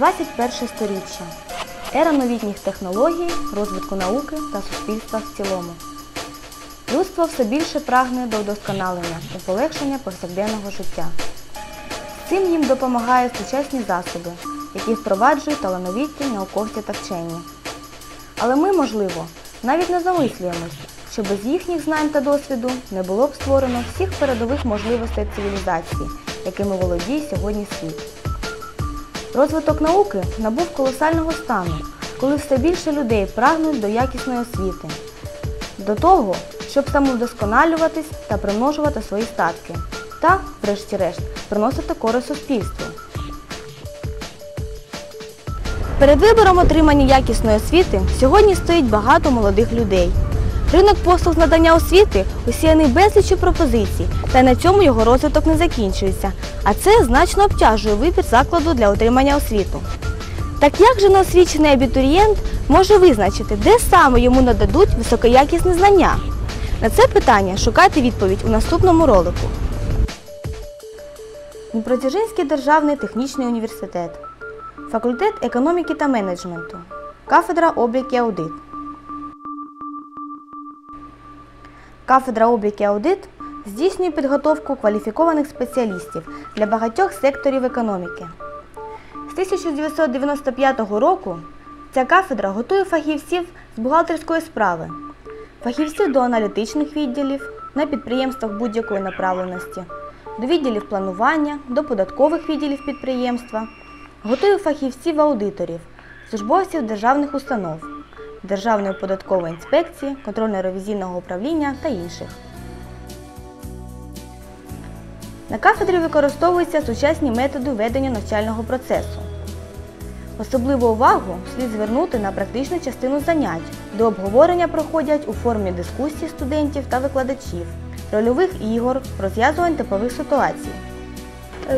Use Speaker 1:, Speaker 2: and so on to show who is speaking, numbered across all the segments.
Speaker 1: 21 сторіччя. Ера новітніх технологій, розвитку науки та суспільства в цілому. Людство все більше прагне до вдосконалення і полегшення повсякденного життя. Цим їм допомагають сучасні засоби, які впроваджують талановиті науковці та вчені. Але ми, можливо, навіть не замислюємось, що без їхніх знань та досвіду не було б створено всіх передових можливостей цивілізації, якими володіє сьогодні світ. Розвиток науки набув колосального стану, коли все більше людей прагнуть до якісної освіти, до того, щоб самовдосконалюватись та примножувати свої статки, та, врешті-решт, приносити користь суспільству. Перед вибором отримання якісної освіти сьогодні стоїть багато молодих людей. Ринок послуг надання освіти усіяний безліччю пропозицій, та й на цьому його розвиток не закінчується, а це значно обтяжує вибір закладу для отримання освіту. Так як же неосвічений абітурієнт може визначити, де саме йому нададуть високоякісне знання? На це питання шукайте відповідь у наступному ролику. Дніпродзержинський державний технічний університет. Факультет економіки та менеджменту. Кафедра облік і аудит. Кафедра облік і аудит здійснює підготовку кваліфікованих спеціалістів для багатьох секторів економіки. З 1995 року ця кафедра готує фахівців з бухгалтерської справи, фахівців до аналітичних відділів на підприємствах будь-якої направленості, до відділів планування, до податкових відділів підприємства, готує фахівців-аудиторів, службовців державних установ, Державної податкової інспекції, контрольно-ревізійного управління та інших. На кафедрі використовуються сучасні методи ведення навчального процесу. Особливу увагу слід звернути на практичну частину занять, де обговорення проходять у формі дискусій студентів та викладачів, рольових ігор, розв'язувань типових ситуацій.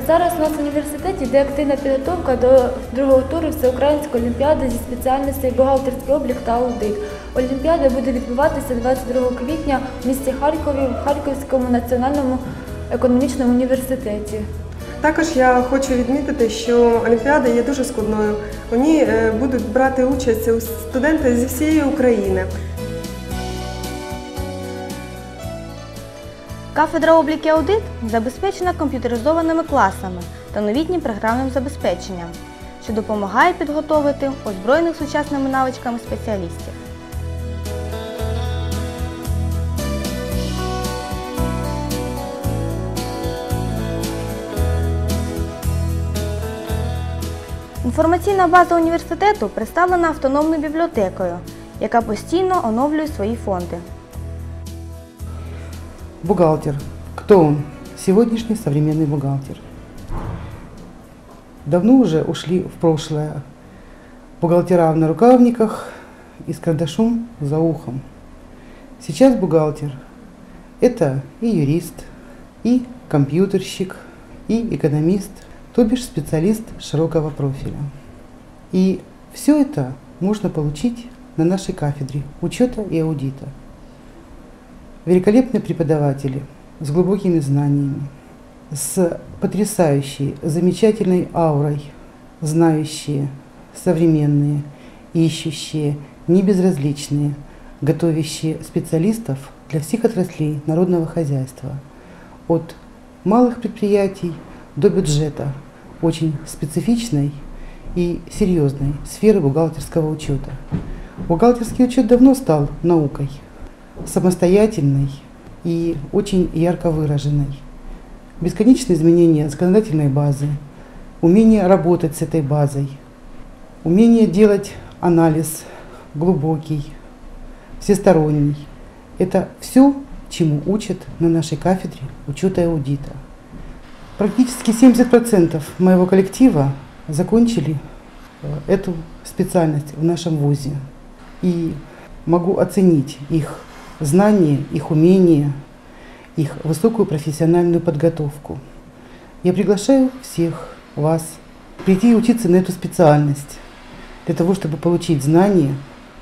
Speaker 2: Зараз у нас в університеті йде активна підготовка до другого туру Всеукраїнської олімпіади зі спеціальностей бухгалтерський облік та аудит. Олімпіада буде відбуватися 22 квітня в місті Харкові в Харківському національному економічному університеті.
Speaker 3: Також я хочу відмітити, що Олімпіада є дуже складною. У ній е, будуть брати участь студенти зі всієї України.
Speaker 1: Кафедра облік і аудит забезпечена комп'ютеризованими класами та новітнім програмним забезпеченням, що допомагає підготовити озброєних сучасними навичками спеціалістів. Інформаційна база університету представлена автономною бібліотекою, яка постійно оновлює свої фонди.
Speaker 4: Бухгалтер. Кто он? Сегодняшний современный бухгалтер. Давно уже ушли в прошлое. Бухгалтера в нарукавниках и с карандашом за ухом. Сейчас бухгалтер – это и юрист, и компьютерщик, и экономист, то бишь специалист широкого профиля. И все это можно получить на нашей кафедре учета и аудита – великолепные преподаватели с глубокими знаниями, с потрясающей, замечательной аурой, знающие, современные, ищущие, небезразличные, готовящие специалистов для всех отраслей народного хозяйства, от малых предприятий до бюджета, очень специфичной и серьезной сферы бухгалтерского учета. Бухгалтерский учет давно стал наукой – самостоятельной и очень ярко выраженной. Бесконечные изменения законодательной базы, умение работать с этой базой, умение делать анализ глубокий, всесторонний. Это все, чему учат на нашей кафедре учета и аудита. Практически 70% моего коллектива закончили э, эту специальность в нашем ВУЗе. И могу оценить их знания, их умения, их высокую профессиональную подготовку. Я приглашаю всех вас прийти и учиться на эту специальность для того, чтобы получить знания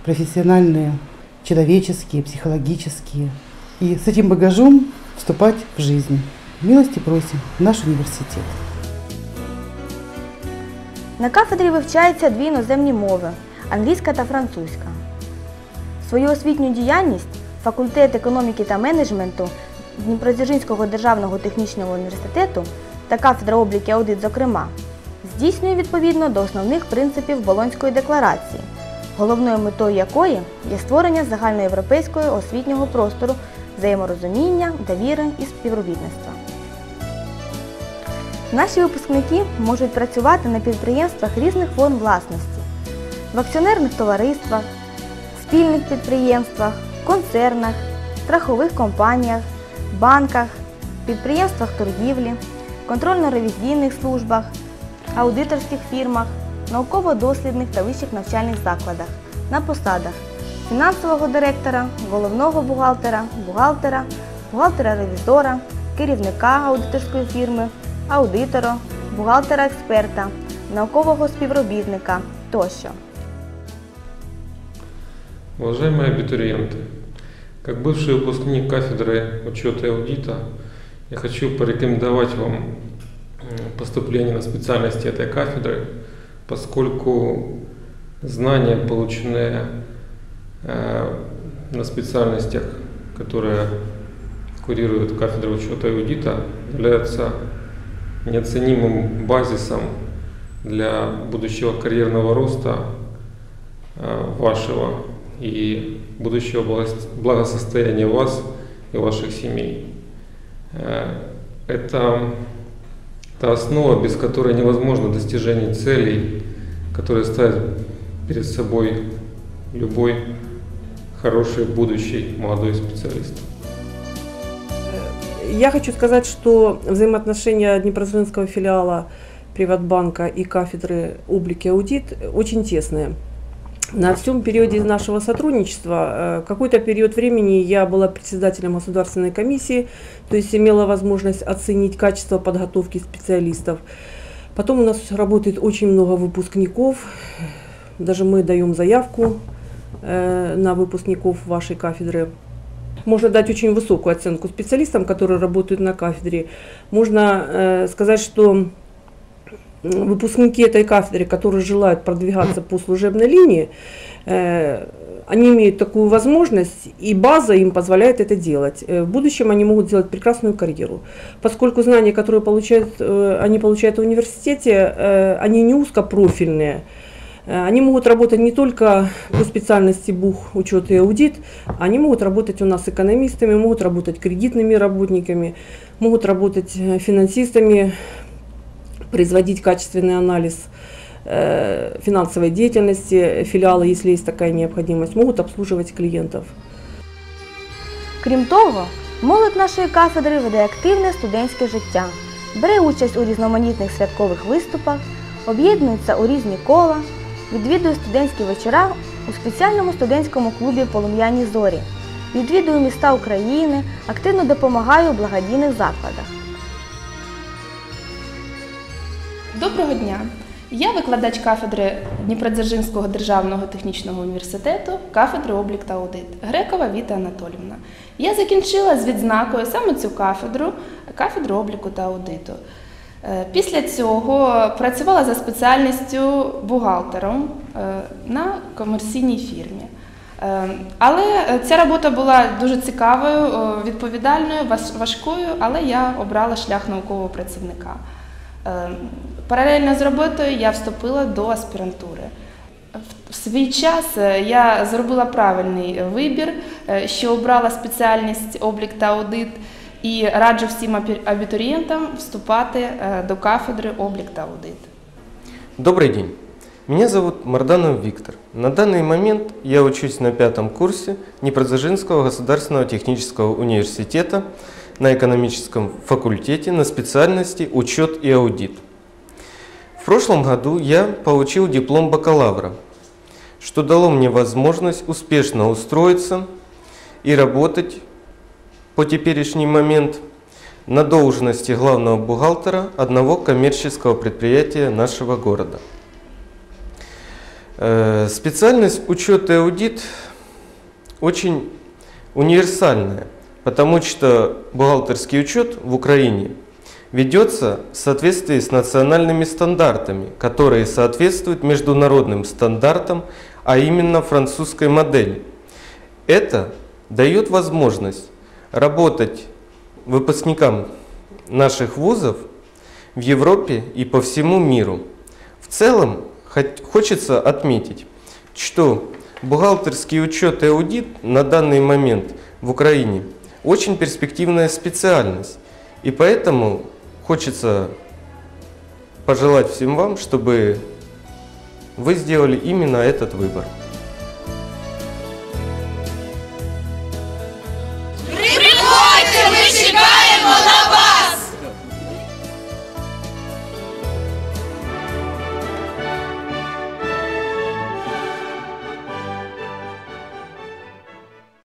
Speaker 4: профессиональные, человеческие, психологические, и с этим багажом вступать в жизнь. Милости просим в наш университет.
Speaker 1: На кафедрі вивчаються дві іноземні мови англійська та французька. Свою освітню діяльність факультет економіки та менеджменту Дніпродзержинського державного технічного університету та кафедра обліку і аудит, зокрема, здійснює відповідно до основних принципів Болонської декларації, головною метою якої є створення загальноєвропейського освітнього простору взаєморозуміння, довіри і співробітництва. Наші випускники можуть працювати на підприємствах різних форм власності, в акціонерних товариствах, спільних підприємствах, концернах, страхових компаніях, банках, підприємствах торгівлі, контрольно-ревізійних службах, аудиторських фірмах, науково-дослідних та вищих навчальних закладах на посадах фінансового директора, головного бухгалтера, бухгалтера, бухгалтера-ревізора, керівника аудиторської фірми, аудитора, бухгалтера-експерта, наукового співробітника тощо.
Speaker 5: Уважаемые абитуриенты, как бывший выпускник кафедры учета и аудита, я хочу порекомендовать вам поступление на специальности этой кафедры, поскольку знания, полученные э, на специальностях, которые курирует кафедра учета и аудита, являются неоценимым базисом для будущего карьерного роста э, вашего и будущего благос- благосостояния вас и ваших семей. Э, Это та основа, без которой невозможно достижение целей, которые ставит перед собой любой хороший будущий молодой специалист.
Speaker 6: Я хочу сказать, что взаимоотношения Днепродзержинского филиала Приватбанка и кафедры облики аудит очень тесные. На всем периоде нашего сотрудничества, э, какой-то период времени я была председателем государственной комиссии, то есть имела возможность оценить качество подготовки специалистов. Потом у нас работает очень много выпускников, даже мы даем заявку э, на выпускников вашей кафедры. Можно дать очень высокую оценку специалистам, которые работают на кафедре. Можно э, сказать, что выпускники этой кафедры, которые желают продвигаться по служебной линии, э, они имеют такую возможность, и база им позволяет это делать. Э, В будущем они могут сделать прекрасную карьеру, поскольку знания, которые получают, они получают в университете, они не узкопрофильные. Э, Они могут работать не только по специальности бух, учет и аудит, они могут работать у нас экономистами, могут работать кредитными работниками, могут работать э, финансистами, производить качественный анализ э, финансовой деятельности филиала, если есть такая необходимость, могут обслуживать клиентов.
Speaker 1: Крім того, молодь нашої кафедри веде активне студентське життя, бере участь у різноманітних святкових виступах, об'єднується у різні кола, Відвідує студентські вечора у спеціальному студентському клубі Полум'яні зорі, відвідує міста України, активно допомагає у благодійних закладах.
Speaker 7: Доброго дня! Я викладач кафедри Дніпродзержинського державного технічного університету, кафедри облік та аудит Грекова Віта Анатолівна. Я закінчила з відзнакою саме цю кафедру, кафедру обліку та аудиту. Е, Після цього працювала за спеціальністю бухгалтером е, на комерційній фірмі. Е, Але ця робота була дуже цікавою, відповідальною, важкою, але я обрала шлях наукового працівника. Паралельно з роботою я вступила до аспірантури. В- свій час я зробила правильний вибір, що обрала спеціальність облік та аудит, і раджу всім апі- абітурієнтам вступати е, до кафедри облік та аудит.
Speaker 8: Добрый день. Меня зовут Марданов Виктор. На данный момент я учусь на пятом курсе Днепродзержинского государственного технического университета на экономическом факультете на специальности учет и аудит. В прошлом году я получил диплом бакалавра, что дало мне возможность успешно устроиться и работать по теперешний момент на должности главного бухгалтера одного коммерческого предприятия нашего города. Э, Специальность учет и аудит очень универсальная, потому что бухгалтерский учет в Украине ведется в соответствии с национальными стандартами, которые соответствуют международным стандартам, а именно французской модели. Это дает возможность работать выпускникам наших вузов в Европе и по всему миру. В целом хочется отметить, что бухгалтерский учет и аудит на данный момент в Украине очень перспективная специальность. И поэтому хочется пожелать всем вам, чтобы вы сделали именно этот выбор.